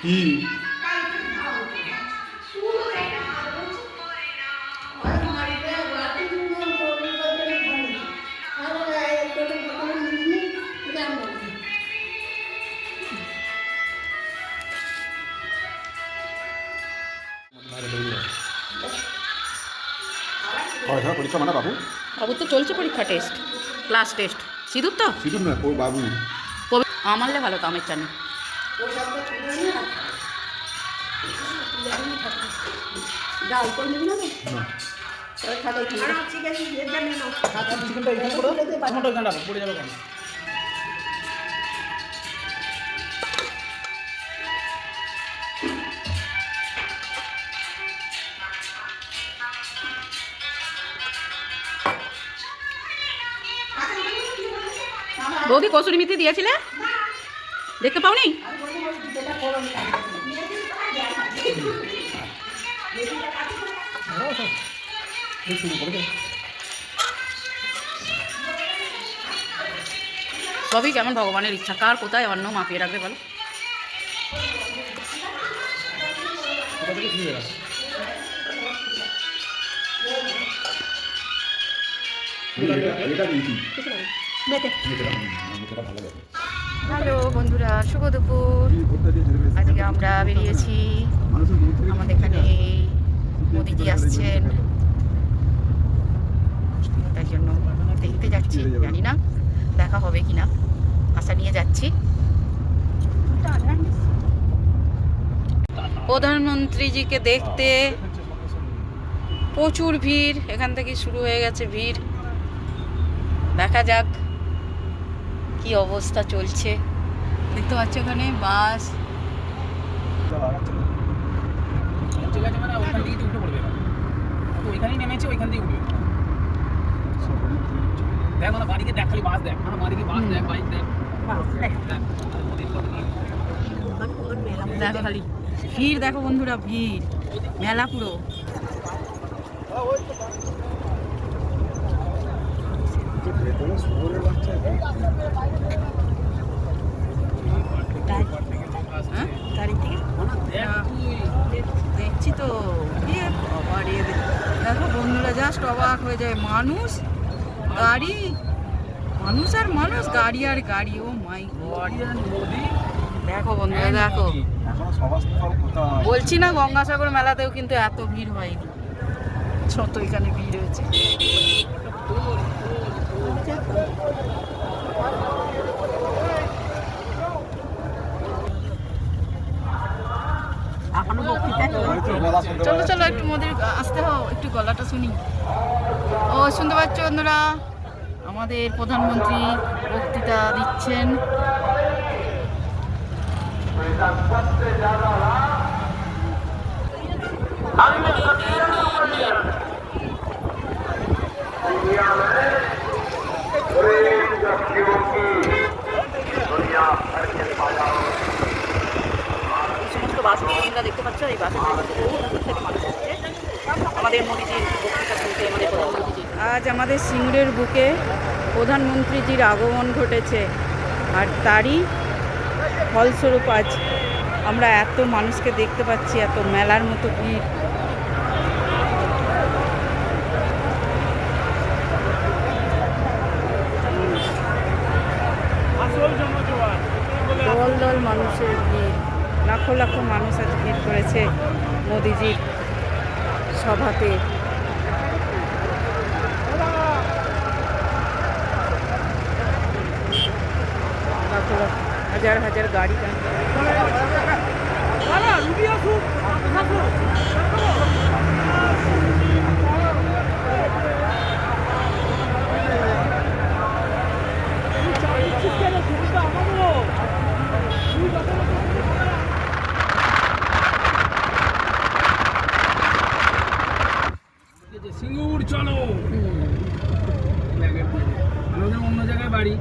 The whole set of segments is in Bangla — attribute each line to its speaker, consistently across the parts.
Speaker 1: কি? পড়াশোনা পরীক্ষা মানে বাবু?
Speaker 2: বাবু তো চলছে পরীক্ষা টেস্ট ক্লাস টেস্ট সিঁদুর তো?
Speaker 1: সিঁদুর না ও বাবু।
Speaker 2: আমারলে ভালো তো আমের চানি
Speaker 3: ডাল করে নিবি না তো?
Speaker 1: না।
Speaker 3: তাহলে খাতা এখানে।
Speaker 4: চিকেনটা এখানে করো টমেটো এখানে রাখো পড়ে যাবে কেন?
Speaker 2: বৌদি কসুরি মিথি দিয়েছিলে? দেখতে পাওনি। সবই কেমন ভগবানের ইচ্ছা? কার কোথায় অন্ন মাপিয়ে রাখবে বলো?
Speaker 1: এটা
Speaker 2: হ্যালো বন্ধুরা, শুভ দুপুর। আজকে আমরা বেরিয়েছি। আমাদের এখানে মোদিজি আসছেন। তাই জন্য দেখতে যাচ্ছি, জানি না দেখা হবে কিনা। আশা নিয়ে যাচ্ছি। প্রধানমন্ত্রীজিকে দেখতে প্রচুর ভিড়, এখান থেকে শুরু হয়ে গেছে ভিড়। দেখা যাক। কি অবস্থা চলছে? দেখতে পাচ্ছ ওখানে বাস।
Speaker 4: মানে ওইখানেই নেমেছে ওইখান থেকে উঠবে। দেখ না বাড়িকে দেখ খালি বাস দেখ। না বাড়িকে বাস দেখ বাইক। দেখো
Speaker 2: খালি। ভিড় দেখো বন্ধুরা ভিড়। মেলা পুরো
Speaker 1: ভেতরে শহরের বাচ্চা
Speaker 2: হ্যাঁ দেখছি তো ইয়ে দেখো বন্ধুরা জাস্ট অবাক হয়ে যায়। মানুষ, গাড়ি, মানুষ আর মানুষ, গাড়ি আর গাড়ি। ও মাই গড দেখো বন্ধুরা, দেখো। বলছি না, গঙ্গাসাগর মেলাতেও কিন্তু এত ভিড় হয়নি। যত এখানে ভিড় হয়েছে। চলো চলো একটু মোদের আসতে হও একটু গলাটা শুনি। ও শুনতে পাচ্ছ অন্যরা আমাদের প্রধানমন্ত্রী বক্তৃতা দিচ্ছেন। দেখতে পাচ্ছ, এই আমাদের মোদিজির প্রধানমন্ত্রীজি আজ আমাদের সিঙ্গুরের বুকে প্রধানমন্ত্রীজির আগমন ঘটেছে, আর তারই ফলস্বরূপ আজ আমরা এত মানুষকে দেখতে পাচ্ছি, এত মেলার মতো ভিড় দল দল মানুষের ভিড় লক্ষ মানুষ আজ ভিড় করেছে মোদিজির সভাতে। হাজার হাজার গাড়ি দাঁড়িয়ে
Speaker 4: লিখেছে, সিঙ্গুর চলো ব্যাগের মধ্যে। আমাদের অন্য জায়গায় বাড়ি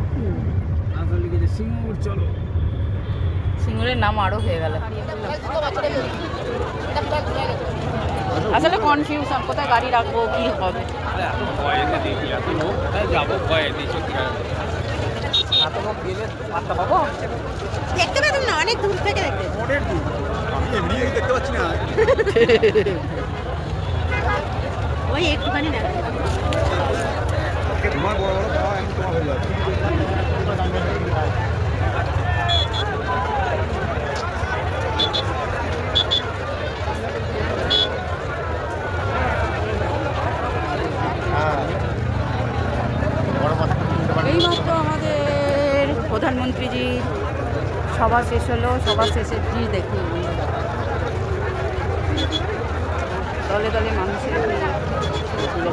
Speaker 4: আসলে লিখেছে সিঙ্গুর চলো
Speaker 2: সিঙ্গুরের নাম আরও হয়ে গেল। আসলে কনফিউশন কোথায় গাড়ি রাখব কি হবে?
Speaker 3: দেখতে পেতাম না অনেক দূর থেকে দেখতে
Speaker 1: পাচ্ছি না
Speaker 3: ওই একটুখানি
Speaker 1: তোমার বড় বড় পাওয়া এখন তোমার হয়ে যাবে
Speaker 2: এইমাত্র আমাদের প্রধানমন্ত্রীজির সভা শেষ হলো সভা শেষের কি দেখি দলে দলে মানুষের ভিড়।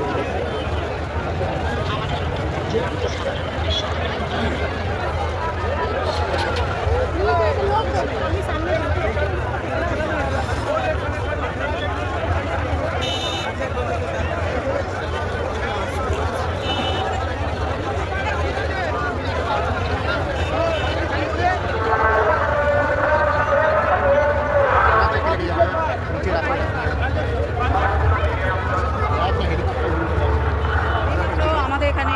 Speaker 2: তো আমাদের এখানে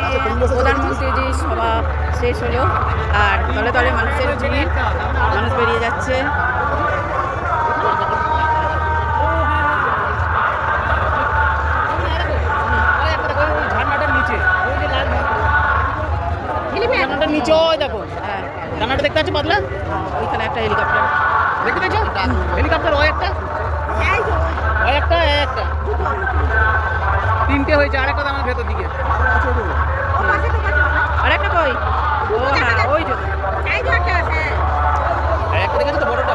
Speaker 2: প্রধানমন্ত্রীজির সভা শেষ হলো আর দলে দলে মানুষের ভিড় মানুষ বেরিয়ে যাচ্ছে
Speaker 4: ঝান্ডাটার নিচে ওই যে লাল ঝান্ডাটার নিচে ওই দেখো
Speaker 2: হ্যাঁ
Speaker 4: ঝান্ডাটা দেখতে পাচ্ছ পাতলা
Speaker 2: ওইখানে একটা হেলিকপ্টার
Speaker 4: দেখতে পেয়েছ হেলিকপ্টার ওই একটা ওই একটা এই একটা তিনটে হয়েছে আরেকটা তো আমার ভেতর দিকে।
Speaker 2: আর একটা কই? ও হ্যাঁ ওই যে।
Speaker 4: আর একটা দেখেছ তো বড়টা?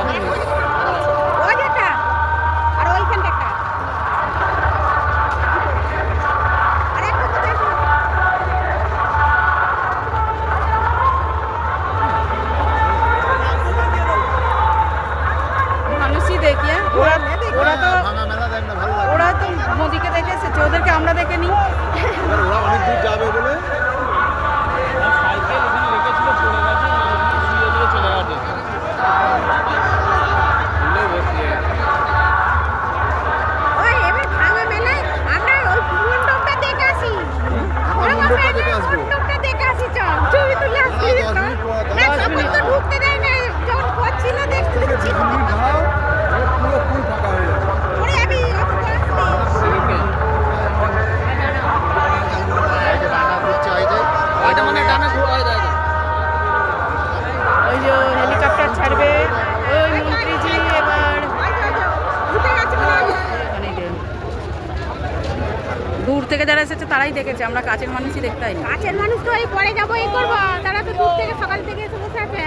Speaker 1: থেকে
Speaker 2: যারা এসেছে, তারাই দেখেছে। আমরা কাছের মানুষই দেখতে
Speaker 3: কাছের মানুষ তো এই পরে যাব, এই করব। তারা তো দূর থেকে, সকাল থেকে এসে বসে আছে।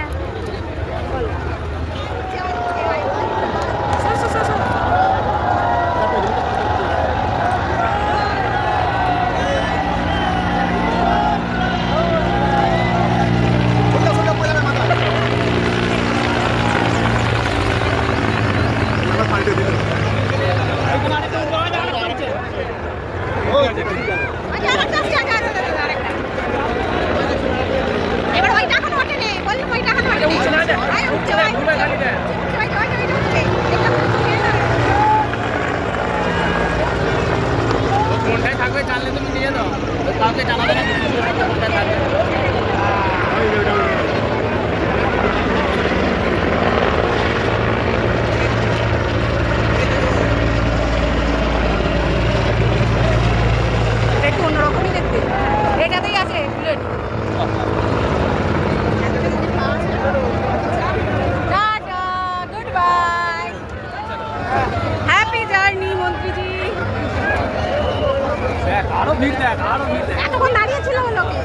Speaker 4: আরও ভিড় দেখ আরও ভিড় দেখ।
Speaker 3: এতক্ষণ দাঁড়িয়ে ছিল লোকে।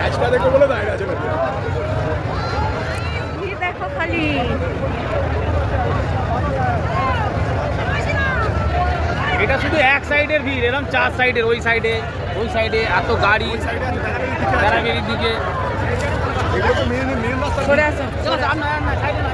Speaker 1: ম্যাচটা দেখো বলে দাঁড়িয়ে আছে
Speaker 2: ভিড় দেখো খালি।
Speaker 4: এটা শুধু এক সাইডের ভিড় এরকম চার সাইডের ওই সাইডে ওই সাইডে এত গাড়ি বেড়াবেড়ির দিকে।
Speaker 1: মেন মেন
Speaker 2: সরে আসো।
Speaker 4: চলো না না সাইডে না